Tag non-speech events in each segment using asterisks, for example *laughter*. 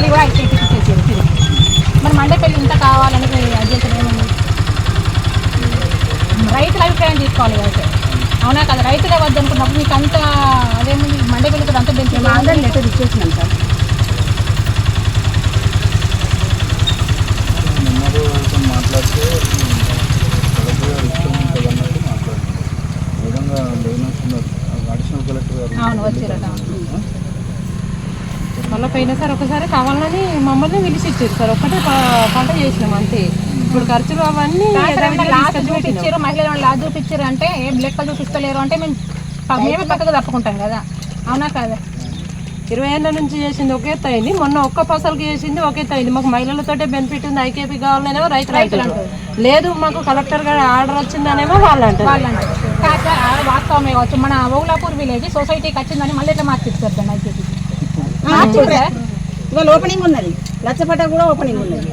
మళ్ళీ కూడా ఐకేపీకి ఇచ్చేసారు తిరిగి. మరి మండపల్లి ఇంత కావాలని అధ్యక్షులు ఏముంది? రైతుల అభిప్రాయం తీసుకోవాలి కదా సార్ అవునా కదా? రైతులే వద్దనుకున్నప్పుడు మీకు అంత అదేముంది? మండపల్లి కూడా అంత మేము ఆల్రెడీ లెటర్ ఇచ్చేసినాం సార్. మాట్లాడితే విధంగా లేనట్టున్నారు అడిషనల్ కలెక్టర్ గారు. అవును వచ్చిరట. మళ్ళీ పోయినా సార్ ఒకసారి కావాలని మమ్మల్ని పిలిచి ఇచ్చారు సార్. ఒక్కటే పంట చేసినాం అంతే. ఇప్పుడు ఖర్చులు అవన్నీ. చూపించారు మహిళలు లాస్ట్ చూపించారు అంటే ఏం లెక్కలు చూపిస్తలేరు అంటే మేము మేమే పక్కకు తప్పుకుంటాం కదా. అవునా కదా? ఇరవై ఏళ్ళ నుంచి చేసింది ఒకే ఎత్తు అయింది మొన్న ఒక్క పసలకి చేసింది ఒకే ఎత్తు అయింది మాకు మహిళలతోటే బెనిఫిట్ ఉంది ఐకేపీ కావాలనేమో రైతులు అంటారు లేదు మాకు కలెక్టర్ గారు ఆర్డర్ వచ్చిందనేమో వాళ్ళు అంటారు వాస్తవమే కావచ్చు. మన ఓలాపూర్ విలేజ్ సొసైటీకి వచ్చిందని మళ్ళీ ఎట్లా మార్చిస్తారు ఐకేపీకి. ఇవాళ ఓపెనింగ్ ఉన్నది. లచ్చపట కూడా ఓపెనింగ్ ఉన్నది.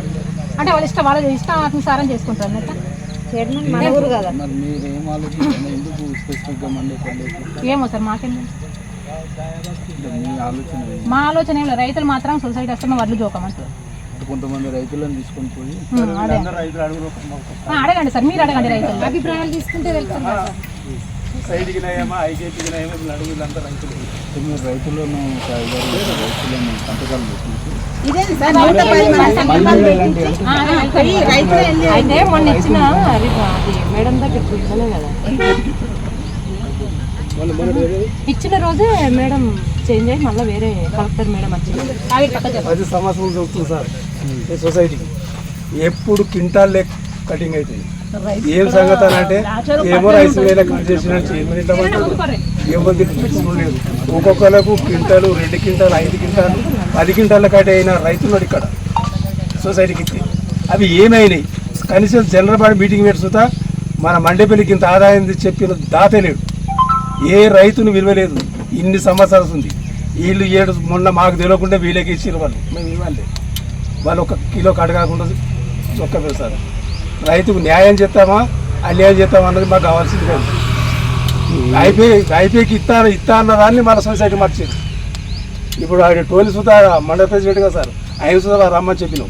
అంటే వాళ్ళ ఇష్టం వాళ్ళ ఇష్టానుసారం చేసుకుంటారు అన్నట్టు? చైర్మన్ మన ఊరు కదా. ఏమో సార్ మాకేం మీ ఆలోచన రైతులు మాత్రం సొసైటీ వస్తే మా వడ్లు జోకమంటారు కొంతమంది రైతులను తీసుకొని పోయి అడగండి సార్ మీరు అడగండి రైతులు. అభిప్రాయాలు తీసుకుంటే వెళ్తాం అంటే మీరు రైతులను ఒక ఐదారు రైతులను సంతకాలు నూట పది మంది సంకల్పాలు పెట్టించి అయితే మొన్న ఇచ్చిన అది అది మేడం దగ్గర కూర్చోలే కదా. ఇచ్చిన రోజే మేడం చేంజ్ అయ్యి మళ్ళీ వేరే కలెక్టర్ మేడం వచ్చింది. పది సంవత్సరాలు చదువుతుంది సార్. సొసైటీకి ఎప్పుడు క్వింటాల్ లెక్క కటింగ్ అవుతుంది. ఏం సంగతి అని అంటే ఏమో రైస్ వేల కట్ చేసినట్టు ఏమని ఎవరికి ఫిక్స్ లేదు ఒక్కొక్కరికి క్వింటాలు రెండు క్వింటాలు ఐదు క్వింటాలు పది క్వింటాల కట్ అయిన రైతులు ఇక్కడ. సొసైటీకి అవి ఏమైనాయి? కనీసం జనరల్ బాడీ మీటింగ్ పెట్టుతా మన మండపల్లికి ఇంత ఆదాయం చెప్పిన దాతే లేడు. ఏ రైతును విలువలేదు. ఇన్ని సంవత్సరాలు ఉంది. వీళ్ళు ఏడు మొన్న మాకు తెలియకుండా వీళ్ళకి ఇచ్చారు వాళ్ళు. మేము ఇవ్వాలి వాళ్ళు ఒక కిలో కడగాకుండా ఒక్క వేస్తారు రైతుకు న్యాయం చేస్తామా? అన్యాయం చేస్తామా అన్నది మాకు కావాల్సింది కాదు. ఐపీ ఐపీకి ఇస్తా ఇస్తా అన్న దాన్ని మన సొసైటీ మర్చింది. ఇప్పుడు ఆయన టోలి సుధా మండల ప్రెసిడెంట్ కదా సార్ ఆయన సుధా రమ్మని చెప్పినాం.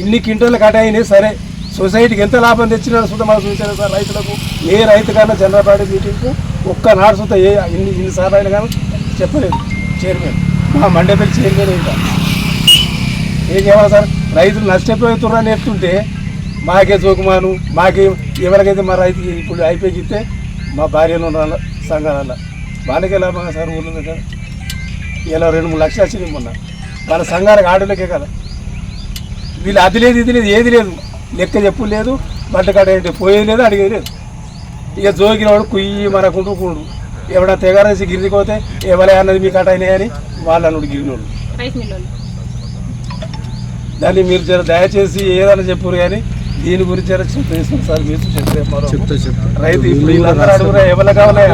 ఇన్ని క్వింటాలు కటాయినాయి సరే సొసైటీకి ఎంత లాభం తెచ్చినా సుధా మనం చూసారా సార్ రైతులకు. ఏ రైతు కన్నా చంద్రబాబు మీటింగ్కు ఒక్క నాడు సుధా ఏ ఇన్ని ఇన్ని సార్లు అయినా కానీ చెప్పలేదు. చైర్మన్. మా మండపల్లి చైర్మన్ ఇంకా. ఏం చేయాలి సార్? రైతులు నష్టపోతున్నారని చెప్తుంటే మాకే జోకుమాను మాకే ఎవరికైతే మా రైతు ఇప్పుడు అయిపోయి ఇస్తే మా భార్యను సంఘాలలో సంఘాల ఎలా లాభంగా సార్ ఊళ్ళో కదా ఇలా రెండు మూడు లక్షలు వచ్చింది మొన్న. వాళ్ళ సంఘాలకు ఆడలేకే కదా. వీళ్ళు అది లేదు ఇది లేదు ఏది లేదు. లెక్క చెప్పు లేదు బట్టకాడ ఏంటి పోయేది లేదు అడిగేది లేదు. ఇక జోకినవాడు కుయ్యి మనకుంటూ కూడు. ఎవడ తెగారేసి గిరికి పోతే ఎవరే అన్నది మీకు అట అయినాయని వాళ్ళు అన్నాడు గిరినోడు దాన్ని మీరు జర దయచేసి ఏదైనా చెప్పారు కానీ దీని గురించి జర సార్ మీరు చెప్తే మరో రైతు ఇప్పుడు వీళ్ళందరూ అడుగురా ఎవరు కావాలి?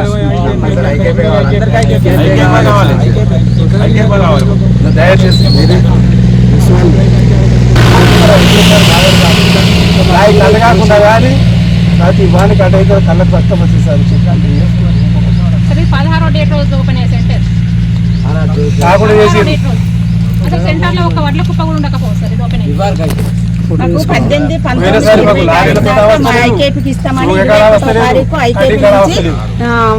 దయచేసి కాకుండా కానీ ప్రతి వానికి అటైతే కళ్ళకు రక్తం వచ్చింది సార్ పదహారో డేట్ రోజు ఓపెన్ కాకుండా చేసి అసలు సెంటర్లో ఒక వడ్ల కుప్ప కూడా ఉండకపోవచ్చు సార్ ఇది ఓపెన్ అయ్యి మాకు పద్దెనిమిది పోయినసారి మాకు పంతొమ్మిది లారీలతో మా వస్తలేదు. ఐకేపీకి ఇస్తామని ఇరవై ఒకటో? తారీఖు ఐకేపీ నుంచి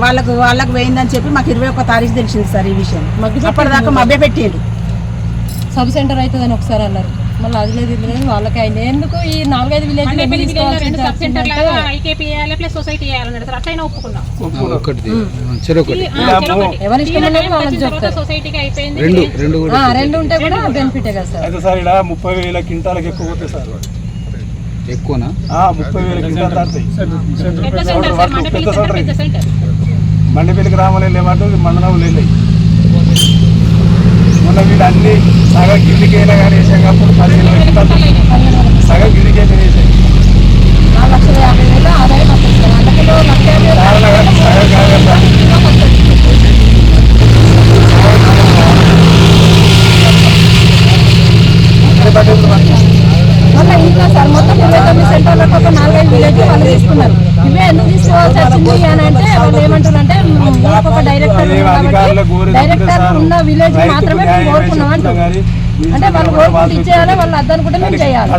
వాళ్ళకు వాళ్ళకు పోయిందని చెప్పి మాకు ఇరవై ఒక్క తారీఖు తెలిసింది సార్ ఈ విషయం. అప్పటిదాకా మభ్య పెట్టిండు సబ్ సెంటర్ అవుతుందని ఒకసారి అన్నారు. మళ్ళీ అది లేదు ఇది లేదు వాళ్ళకి అయింది ఎందుకు ఈ నాలుగైదు విలేజ్ మండపల్లి విలేజ్ రెండు సబ్ సెంటర్ లాగా ఐకేపీ వేయాలి ప్లస్ సొసైటీ వేయాలన్నాడు సార్. రెండు ఉంటే కూడా బెనిఫిటే కదా అయితే ఇక్కడ ముప్పై వేల క్వింటాలకు ఎక్కువ పోతాయి సార్. ఎక్కువనా? ఆ, ముప్పై వేల క్వింటాలు దాటుతాయి పెద్ద సెంటర్ సార్ మండపల్లి రావాలి లేమంటే మండలం వెళ్ళాయి మొన్న వీళ్ళు అన్ని సగం గిల్లికైనా కానీ వేసాం కాబట్టి పదిహేను వేల సగం గిల్లికైతే వేసాయి నాలుగు లక్షల యాభై వేలు ఆదాయం వస్తుంది సార్ అందులో లక్ష యాభై వేలు చాలా కానీ సగం కాదు మళ్ళీ ఇంకా సార్ ఒక విలేజ్ వాళ్ళు తీసుకున్నారు. ఇవే ఎందుకు తీసుకోవాల్సి వచ్చింది అని అంటే వాళ్ళు ఏమంటారంటే ఒక డైరెక్టర్ డైరెక్టర్ ఉన్న విలేజ్ మాత్రమే మేము కోరుకున్నాం అంటారు. అంటే వాళ్ళు కోరుకుంటే ఇచ్చేయాలి వాళ్ళు అద్దనుకుంటే మేము చేయాలి.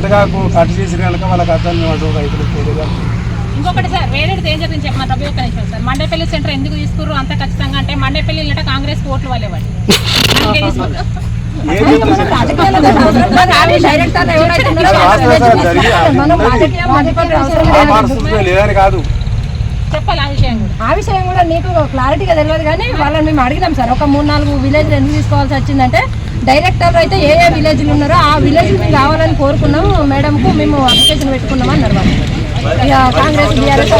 ఇంకొకటి సార్ వేరేది ఏం చెప్పింది చెప్పమా? తప్పి ఒక్క నిమిషం సార్. మండేపల్లి సెంటర్ ఎందుకు తీసుకుర్రు? అంత ఖచ్చితంగా అంటే మండేపల్లి ఇల్లట కాంగ్రెస్ ఓట్లు వాళ్ళేవాడు *laughs* ఆ లేదు. పరిస్థితులు లేదని కాదు. చెప్పాలి ఆ విషయం కూడా. ఆ విషయం కూడా నీకు క్లారిటీగా తెలియదు కానీ వాళ్ళని మేము అడిగినాం సార్. ఒక మూడు నాలుగు విలేజ్లు ఎందుకు తీసుకోవాల్సి వచ్చిందంటే డైరెక్టర్ అయితే ఏ ఏ విలేజ్లు ఉన్నారో ఆ విలేజ్ మేము కావాలని కోరుకున్నాం. మేడంకు మేము అప్లికేషన్ పెట్టుకున్నాం అన్నారు వాళ్ళు. ఇక కాంగ్రెస్ బీఆర్ఎస్